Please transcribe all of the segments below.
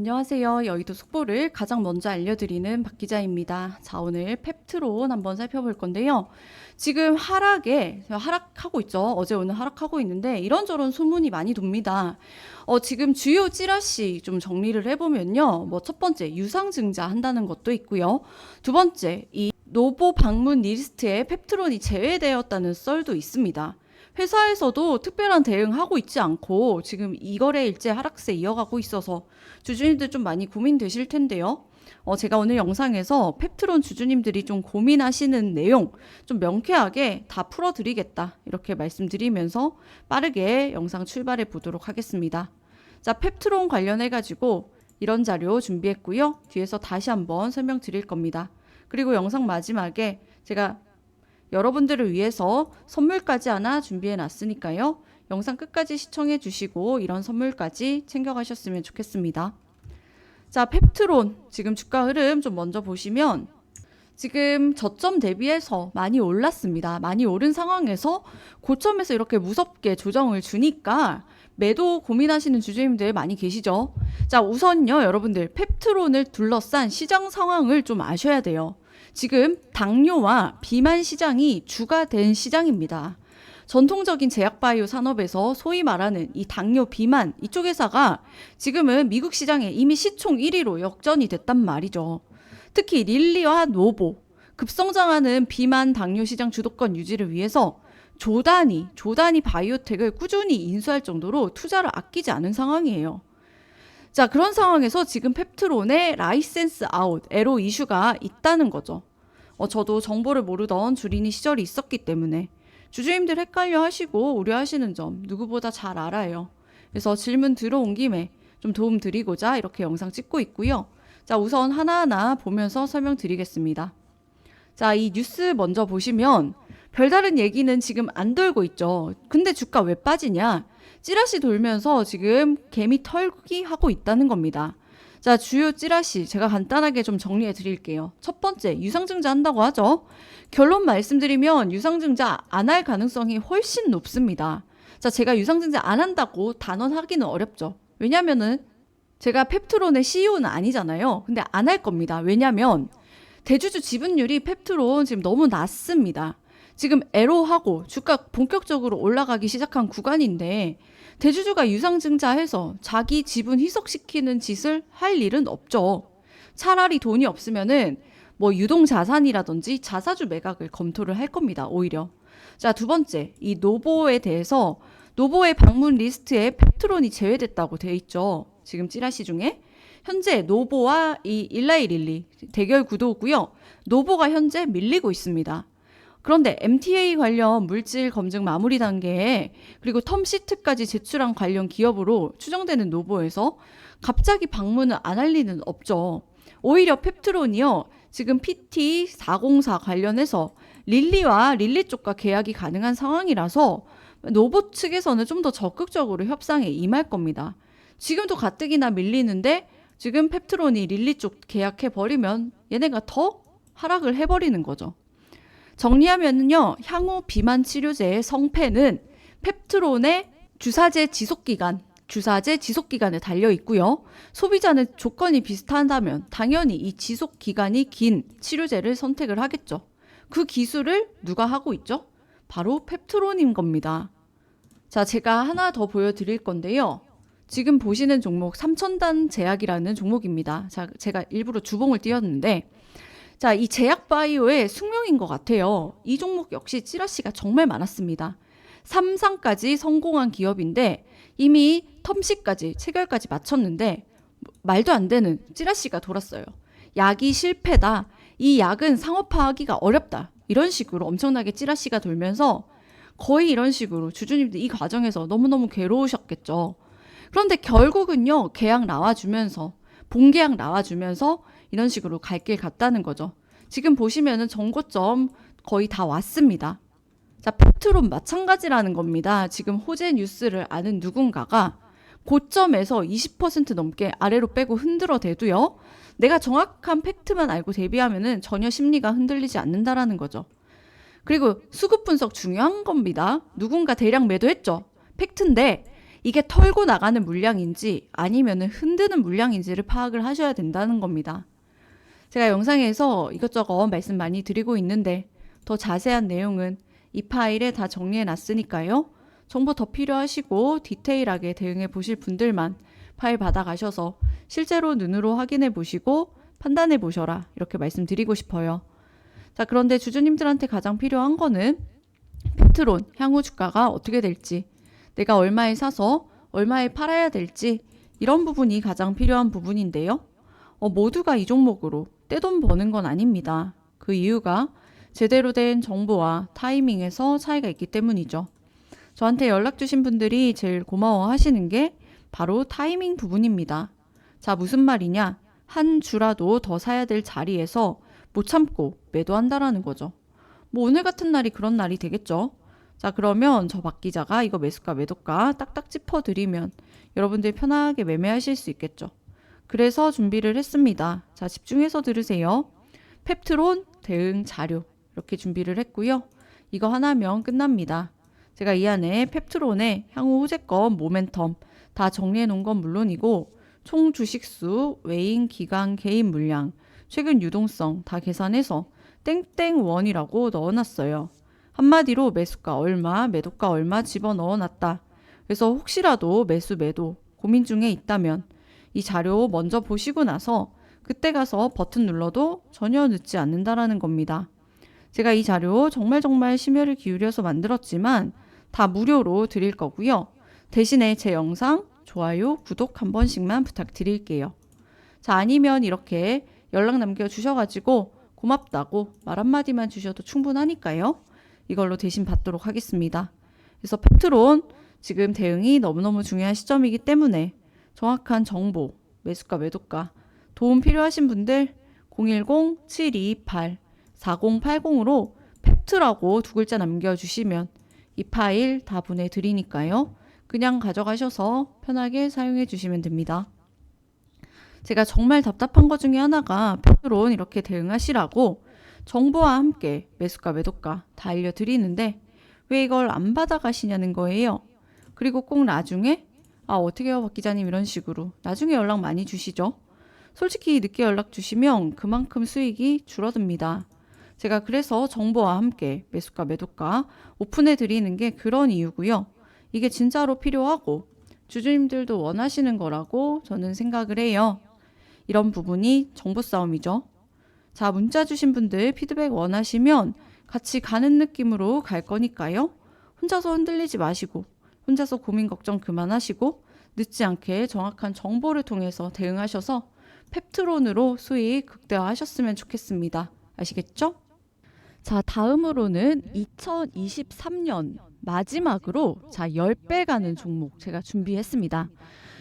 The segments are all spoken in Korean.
안녕하세요. 여의도 속보를 가장 먼저 알려드리는 박 기자입니다. 자, 오늘 펩트론 한번 살펴볼 건데요. 지금 하락에, 하락하고 있죠. 어제 오늘 하락하고 있는데 이런저런 소문이 많이 돕니다. 어, 지금 주요 찌라시 좀 정리를 해보면요. 뭐 첫 번째, 유상증자 한다는 것도 있고요. 두 번째, 이 노보 방문 리스트에 펩트론이 제외되었다는 썰도 있습니다. 회사에서도 특별한 대응하고 있지 않고 지금 이거래 일제 하락세 이어가고 있어서 주주님들 좀 많이 고민되실 텐데요. 어, 제가 오늘 영상에서 펩트론 주주님들이 좀 고민하시는 내용 좀 명쾌하게 다 풀어드리겠다. 이렇게 말씀드리면서 빠르게 영상 출발해 보도록 하겠습니다. 자, 펩트론 관련해 가지고 이런 자료 준비했고요. 뒤에서 다시 한번 설명드릴 겁니다. 그리고 영상 마지막에 제가 여러분들을 위해서 선물까지 하나 준비해 놨으니까요. 영상 끝까지 시청해 주시고 이런 선물까지 챙겨 가셨으면 좋겠습니다. 자, 펩트론 지금 주가 흐름 좀 먼저 보시면 지금 저점 대비해서 많이 올랐습니다. 많이 오른 상황에서 고점에서 이렇게 무섭게 조정을 주니까 매도 고민하시는 주주님들 많이 계시죠. 자, 우선요, 여러분들 펩트론을 둘러싼 시장 상황을 좀 아셔야 돼요. 지금 당뇨와 비만 시장이 주가 된 시장입니다. 전통적인 제약바이오 산업에서 소위 말하는 이 당뇨 비만 이쪽 회사가 지금은 미국 시장에 이미 시총 1위로 역전이 됐단 말이죠. 특히 릴리와 노보 급성장하는 비만 당뇨 시장 주도권 유지를 위해서 조단위 조단위 바이오텍을 꾸준히 인수할 정도로 투자를 아끼지 않은 상황이에요. 자, 그런 상황에서 지금 펩트론의 라이센스 아웃, 에로 이슈가 있다는 거죠. 어, 저도 정보를 모르던 주린이 시절이 있었기 때문에 주주님들 헷갈려 하시고 우려하시는 점 누구보다 잘 알아요. 그래서 질문 들어온 김에 좀 도움 드리고자 이렇게 영상 찍고 있고요. 자, 우선 하나하나 보면서 설명드리겠습니다. 자, 이 뉴스 먼저 보시면 별다른 얘기는 지금 안 돌고 있죠. 근데 주가 왜 빠지냐? 찌라시 돌면서 지금 개미 털기 하고 있다는 겁니다. 자, 주요 찌라시 제가 간단하게 좀 정리해 드릴게요. 첫 번째, 유상증자 한다고 하죠. 결론 말씀드리면 유상증자 안 할 가능성이 훨씬 높습니다. 자, 제가 유상증자 안 한다고 단언하기는 어렵죠. 왜냐면은 제가 펩트론의 CEO는 아니잖아요. 근데 안 할 겁니다. 왜냐면 대주주 지분율이 펩트론 지금 너무 낮습니다. 지금 에로하고 주가 본격적으로 올라가기 시작한 구간인데 대주주가 유상증자해서 자기 지분 희석시키는 짓을 할 일은 없죠. 차라리 돈이 없으면은 뭐 유동 자산이라든지 자사주 매각을 검토를 할 겁니다. 오히려. 자, 두 번째. 이 노보에 대해서 노보의 방문 리스트에 펩트론이 제외됐다고 돼 있죠. 지금 찌라시 중에 현재 노보와 이 일라이릴리 대결 구도고요. 노보가 현재 밀리고 있습니다. 그런데 MTA 관련 물질 검증 마무리 단계에 그리고 텀시트까지 제출한 관련 기업으로 추정되는 노보에서 갑자기 방문을 안 할 리는 없죠. 오히려 펩트론이요. 지금 PT404 관련해서 릴리와 릴리 쪽과 계약이 가능한 상황이라서 노보 측에서는 좀 더 적극적으로 협상에 임할 겁니다. 지금도 가뜩이나 밀리는데 지금 펩트론이 릴리 쪽 계약해 버리면 얘네가 더 하락을 해버리는 거죠. 정리하면요, 향후 비만 치료제의 성패는 펩트론의 주사제 지속 기간, 주사제 지속 기간에 달려 있고요. 소비자는 조건이 비슷하다면 당연히 이 지속 기간이 긴 치료제를 선택을 하겠죠. 그 기술을 누가 하고 있죠? 바로 펩트론인 겁니다. 자, 제가 하나 더 보여드릴 건데요. 지금 보시는 종목 삼천단 제약이라는 종목입니다. 자, 제가 일부러 주봉을 띄웠는데 자, 이 제약 바이오의 숙명인 것 같아요. 이 종목 역시 찌라시가 정말 많았습니다. 3상까지 성공한 기업인데 이미 텀시까지 체결까지 마쳤는데 말도 안 되는 찌라시가 돌았어요. 약이 실패다. 이 약은 상업화하기가 어렵다. 이런 식으로 엄청나게 찌라시가 돌면서 거의 이런 식으로 주주님들 이 과정에서 너무너무 괴로우셨겠죠. 그런데 결국은요, 계약 나와주면서, 본계약 나와주면서 이런 식으로 갈길 갔다는 거죠. 지금 보시면은 정고점 거의 다 왔습니다. 자, 펩트론 마찬가지라는 겁니다. 지금 호재 뉴스를 아는 누군가가 고점에서 20% 넘게 아래로 빼고 흔들어 대도요. 내가 정확한 팩트만 알고 대비하면은 전혀 심리가 흔들리지 않는다라는 거죠. 그리고 수급 분석 중요한 겁니다. 누군가 대량 매도했죠. 팩트인데 이게 털고 나가는 물량인지 아니면은 흔드는 물량인지를 파악을 하셔야 된다는 겁니다. 제가 영상에서 이것저것 말씀 많이 드리고 있는데 더 자세한 내용은 이 파일에 다 정리해 놨으니까요. 정보 더 필요하시고 디테일하게 대응해 보실 분들만 파일 받아가셔서 실제로 눈으로 확인해 보시고 판단해 보셔라. 이렇게 말씀드리고 싶어요. 자, 그런데 주주님들한테 가장 필요한 거는 페트론 향후 주가가 어떻게 될지, 내가 얼마에 사서 얼마에 팔아야 될지 이런 부분이 가장 필요한 부분인데요. 어, 모두가 이 종목으로 떼돈 버는 건 아닙니다. 그 이유가 제대로 된 정보와 타이밍에서 차이가 있기 때문이죠. 저한테 연락 주신 분들이 제일 고마워 하시는 게 바로 타이밍 부분입니다. 자, 무슨 말이냐? 한 주라도 더 사야 될 자리에서 못 참고 매도한다라는 거죠. 뭐 오늘 같은 날이 그런 날이 되겠죠. 자, 그러면 저 박 기자가 이거 매수가 매도가 딱딱 짚어 드리면 여러분들 편하게 매매하실 수 있겠죠. 그래서 준비를 했습니다. 자, 집중해서 들으세요. 펩트론 대응 자료 이렇게 준비를 했고요. 이거 하나면 끝납니다. 제가 이 안에 펩트론의 향후 호재권 모멘텀 다 정리해 놓은 건 물론이고 총 주식수, 외인, 기간, 개인 물량, 최근 유동성 다 계산해서 땡땡원이라고 넣어놨어요. 한마디로 매수가 얼마, 매도가 얼마 집어 넣어놨다. 그래서 혹시라도 매수, 매도 고민 중에 있다면 이 자료 먼저 보시고 나서 그때 가서 버튼 눌러도 전혀 늦지 않는다라는 겁니다. 제가 이 자료 정말 정말 심혈을 기울여서 만들었지만 다 무료로 드릴 거고요. 대신에 제 영상 좋아요, 구독 한 번씩만 부탁드릴게요. 자, 아니면 이렇게 연락 남겨 주셔가지고 고맙다고 말 한마디만 주셔도 충분하니까요. 이걸로 대신 받도록 하겠습니다. 그래서 펩트론 지금 대응이 너무너무 중요한 시점이기 때문에 정확한 정보, 매수가, 매도가 도움 필요하신 분들 010-728-4080으로 펩트라고 두 글자 남겨주시면 이 파일 다 보내드리니까요. 그냥 가져가셔서 편하게 사용해 주시면 됩니다. 제가 정말 답답한 것 중에 하나가 펩트론 이렇게 대응하시라고 정보와 함께 매수가, 매도가 다 알려드리는데 왜 이걸 안 받아가시냐는 거예요. 그리고 꼭 나중에 아 어떻게 해요 박 기자님 이런 식으로 나중에 연락 많이 주시죠. 솔직히 늦게 연락 주시면 그만큼 수익이 줄어듭니다. 제가 그래서 정보와 함께 매수가 매도가 오픈해 드리는 게 그런 이유고요. 이게 진짜로 필요하고 주주님들도 원하시는 거라고 저는 생각을 해요. 이런 부분이 정보 싸움이죠. 자, 문자 주신 분들 피드백 원하시면 같이 가는 느낌으로 갈 거니까요. 혼자서 흔들리지 마시고 혼자서 고민 걱정 그만하시고 늦지 않게 정확한 정보를 통해서 대응하셔서 펩트론으로 수익 극대화하셨으면 좋겠습니다. 아시겠죠? 자, 다음으로는 2023년 마지막으로 자, 10배 가는 종목 제가 준비했습니다.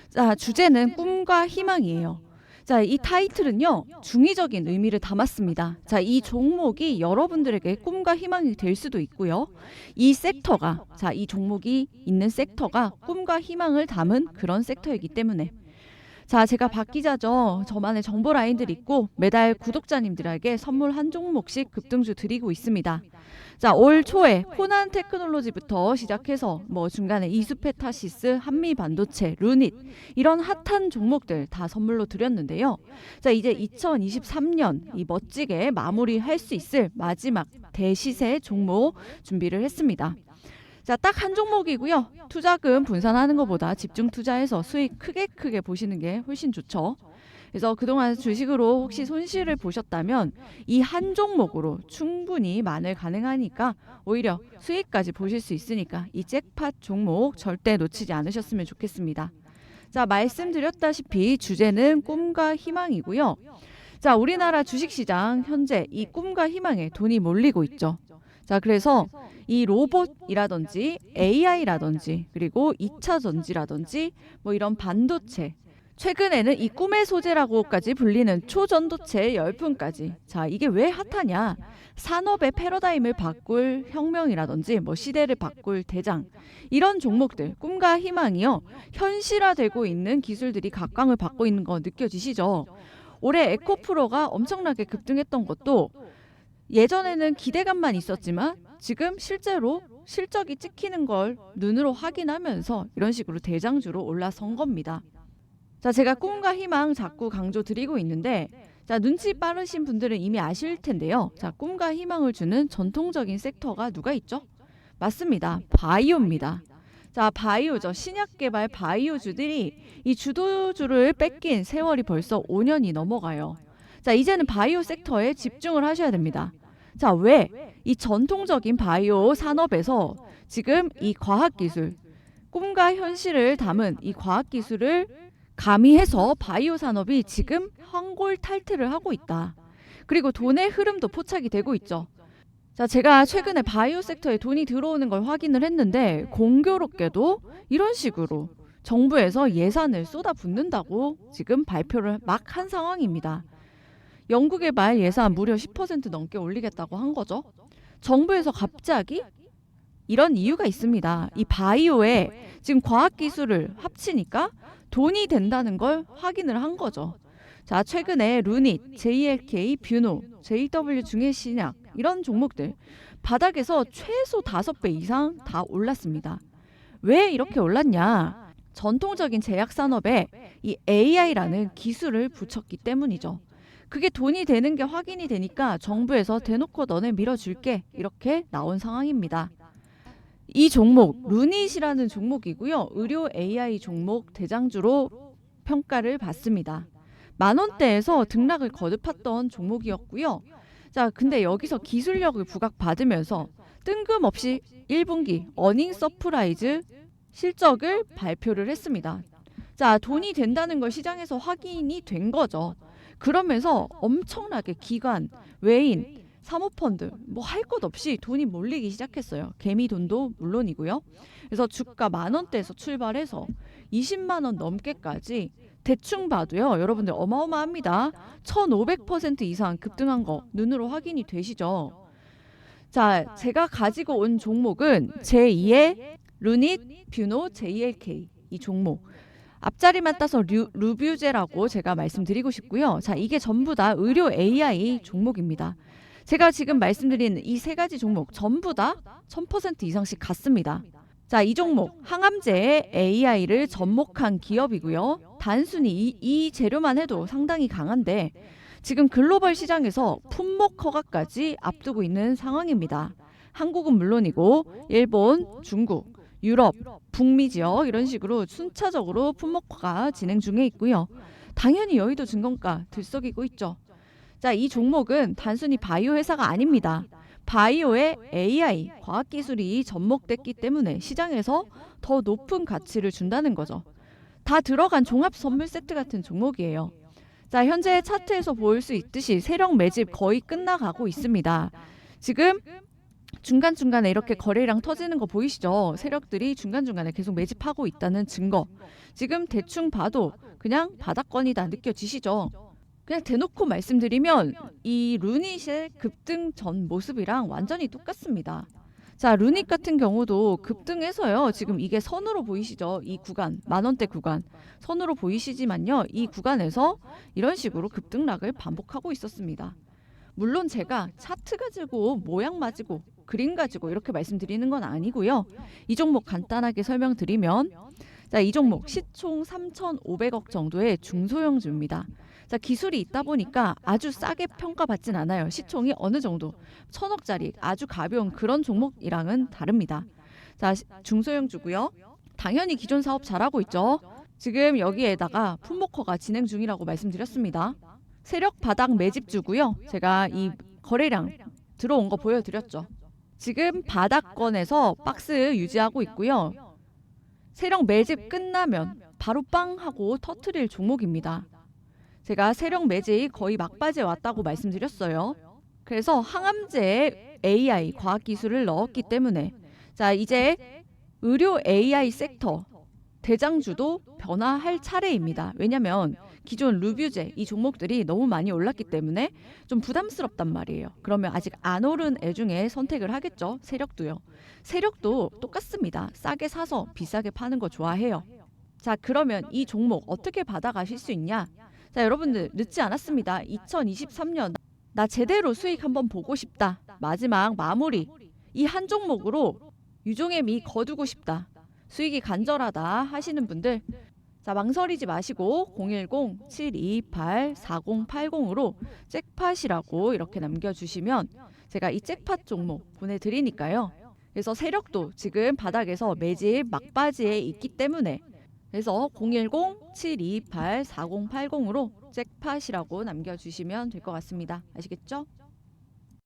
자, 주제는 꿈과 희망이에요. 자, 이 타이틀은요, 중의적인 의미를 담았습니다. 자, 이 종목이 여러분들에게 꿈과 희망이 될 수도 있고요. 이 섹터가, 자, 이 종목이 있는 섹터가 꿈과 희망을 담은 그런 섹터이기 때문에 자, 제가 박 기자죠. 저만의 정보 라인들 있고 매달 구독자님들에게 선물 한 종목씩 급등주 드리고 있습니다. 자, 올 초에 코난 테크놀로지부터 시작해서 뭐 중간에 이수페타시스, 한미 반도체, 루닛 이런 핫한 종목들 다 선물로 드렸는데요. 자, 이제 2023년 이 멋지게 마무리할 수 있을 마지막 대시세 종목 준비를 했습니다. 자, 딱 한 종목이고요. 투자금 분산하는 것보다 집중 투자해서 수익 크게 크게 보시는 게 훨씬 좋죠. 그래서 그동안 주식으로 혹시 손실을 보셨다면 이 한 종목으로 충분히 만회 가능하니까 오히려 수익까지 보실 수 있으니까 이 잭팟 종목 절대 놓치지 않으셨으면 좋겠습니다. 자, 말씀드렸다시피 주제는 꿈과 희망이고요. 자, 우리나라 주식시장 현재 이 꿈과 희망에 돈이 몰리고 있죠. 자, 그래서 이 로봇이라든지 AI라든지 그리고 2차 전지라든지 뭐 이런 반도체 최근에는 이 꿈의 소재라고까지 불리는 초전도체 열풍까지. 자 이게 왜 핫하냐? 산업의 패러다임을 바꿀 혁명이라든지 뭐 시대를 바꿀 대장 이런 종목들 꿈과 희망이요. 현실화되고 있는 기술들이 각광을 받고 있는 거 느껴지시죠? 올해 에코프로가 엄청나게 급등했던 것도 예전에는 기대감만 있었지만 지금 실제로 실적이 찍히는 걸 눈으로 확인하면서 이런 식으로 대장주로 올라선 겁니다. 자, 제가 꿈과 희망 자꾸 강조 드리고 있는데 자, 눈치 빠르신 분들은 이미 아실 텐데요. 자, 꿈과 희망을 주는 전통적인 섹터가 누가 있죠? 맞습니다. 바이오입니다. 자, 바이오죠. 신약 개발 바이오주들이 이 주도주를 뺏긴 세월이 벌써 5년이 넘어가요. 자, 이제는 바이오 섹터에 집중을 하셔야 됩니다. 자, 왜? 이 전통적인 바이오 산업에서 지금 이 과학기술, 꿈과 현실을 담은 이 과학기술을 가미해서 바이오 산업이 지금 황골 탈퇴를 하고 있다. 그리고 돈의 흐름도 포착이 되고 있죠. 자, 제가 최근에 바이오 섹터에 돈이 들어오는 걸 확인을 했는데 공교롭게도 이런 식으로 정부에서 예산을 쏟아붓는다고 지금 발표를 막 한 상황입니다. 연구개발 예산 무려 10% 넘게 올리겠다고 한 거죠. 정부에서 갑자기 이런 이유가 있습니다. 이 바이오에 지금 과학 기술을 합치니까 돈이 된다는 걸 확인을 한 거죠. 자, 최근에 루닛, JLK, 뷰노, JW 중해신약 이런 종목들 바닥에서 최소 5배 이상 다 올랐습니다. 왜 이렇게 올랐냐? 전통적인 제약 산업에 이 AI라는 기술을 붙였기 때문이죠. 그게 돈이 되는 게 확인이 되니까 정부에서 대놓고 너네 밀어줄게 이렇게 나온 상황입니다. 이 종목 루닛이라는 종목이고요. 의료 AI 종목 대장주로 평가를 받습니다. 만 원대에서 등락을 거듭했던 종목이었고요. 자, 근데 여기서 기술력을 부각받으면서 뜬금없이 1분기 어닝 서프라이즈 실적을 발표를 했습니다. 자, 돈이 된다는 걸 시장에서 확인이 된 거죠. 그러면서 엄청나게 기관, 외인, 사모펀드 뭐 할 것 없이 돈이 몰리기 시작했어요. 개미 돈도 물론이고요. 그래서 주가 만 원대에서 출발해서 20만 원 넘게까지 대충 봐도요. 여러분들 어마어마합니다. 1,500% 이상 급등한 거 눈으로 확인이 되시죠? 자, 제가 가지고 온 종목은 제2의 루닛, 뷰노, JLK 이 종목. 앞자리만 따서 류, 루뷰제라고 제가 말씀드리고 싶고요. 자, 이게 전부 다 의료 AI 종목입니다. 제가 지금 말씀드린 이 세 가지 종목 전부 다 1000% 이상씩 같습니다. 자, 이 종목 항암제의 AI를 접목한 기업이고요. 단순히 이, 이 재료만 해도 상당히 강한데 지금 글로벌 시장에서 품목 허가까지 앞두고 있는 상황입니다. 한국은 물론이고 일본, 중국, 유럽, 북미 지역 이런 식으로 순차적으로 품목화가 진행 중에 있고요. 당연히 여의도 증권가 들썩이고 있죠. 자, 이 종목은 단순히 바이오 회사가 아닙니다. 바이오의 AI 과학기술이 접목됐기 때문에 시장에서 더 높은 가치를 준다는 거죠. 다 들어간 종합 선물 세트 같은 종목이에요. 자, 현재 차트에서 보일 수 있듯이 세력 매집 거의 끝나가고 있습니다. 지금 중간중간에 이렇게 거래량 터지는 거 보이시죠? 세력들이 중간중간에 계속 매집하고 있다는 증거. 지금 대충 봐도 그냥 바닥권이다 느껴지시죠? 그냥 대놓고 말씀드리면 이 루닛의 급등 전 모습이랑 완전히 똑같습니다. 자, 루닛 같은 경우도 급등해서요. 지금 이게 선으로 보이시죠? 이 구간, 만 원대 구간. 선으로 보이시지만요. 이 구간에서 이런 식으로 급등락을 반복하고 있었습니다. 물론 제가 차트 가지고 모양 맞고 그림 가지고 이렇게 말씀드리는 건 아니고요. 이 종목 간단하게 설명드리면 자, 이 종목 시총 3,500억 정도의 중소형주입니다. 자, 기술이 있다 보니까 아주 싸게 평가받진 않아요. 시총이 어느 정도 천억짜리 아주 가벼운 그런 종목이랑은 다릅니다. 자, 시- 중소형주고요. 당연히 기존 사업 잘하고 있죠. 지금 여기에다가 품목허가 진행 중이라고 말씀드렸습니다. 세력 바닥 매집주고요. 제가 이 거래량 들어온 거 보여드렸죠. 지금 바닥권에서 박스 유지하고 있고요. 세력 매집 끝나면 바로 빵 하고 터트릴 종목입니다. 제가 세력 매집이 거의 막바지에 왔다고 말씀드렸어요. 그래서 항암제에 AI 과학기술을 넣었기 때문에 자 이제 의료 AI 섹터 대장주도 변화할 차례입니다. 왜냐하면 기존 루뷰제 이 종목들이 너무 많이 올랐기 때문에 좀 부담스럽단 말이에요. 그러면 아직 안 오른 애 중에 선택을 하겠죠. 세력도요. 세력도 똑같습니다. 싸게 사서 비싸게 파는 거 좋아해요. 자 그러면 이 종목 어떻게 받아가실 수 있냐? 자 여러분들 늦지 않았습니다. 2023년 나 제대로 수익 한번 보고 싶다. 마지막 마무리 이 한 종목으로 유종의 미 거두고 싶다. 수익이 간절하다 하시는 분들 자, 망설이지 마시고 010-728-4080으로 잭팟이라고 이렇게 남겨주시면 제가 이 잭팟 종목 보내드리니까요. 그래서 세력도 지금 바닥에서 매집 막바지에 있기 때문에 그래서 010-728-4080으로 잭팟이라고 남겨주시면 될 것 같습니다. 아시겠죠?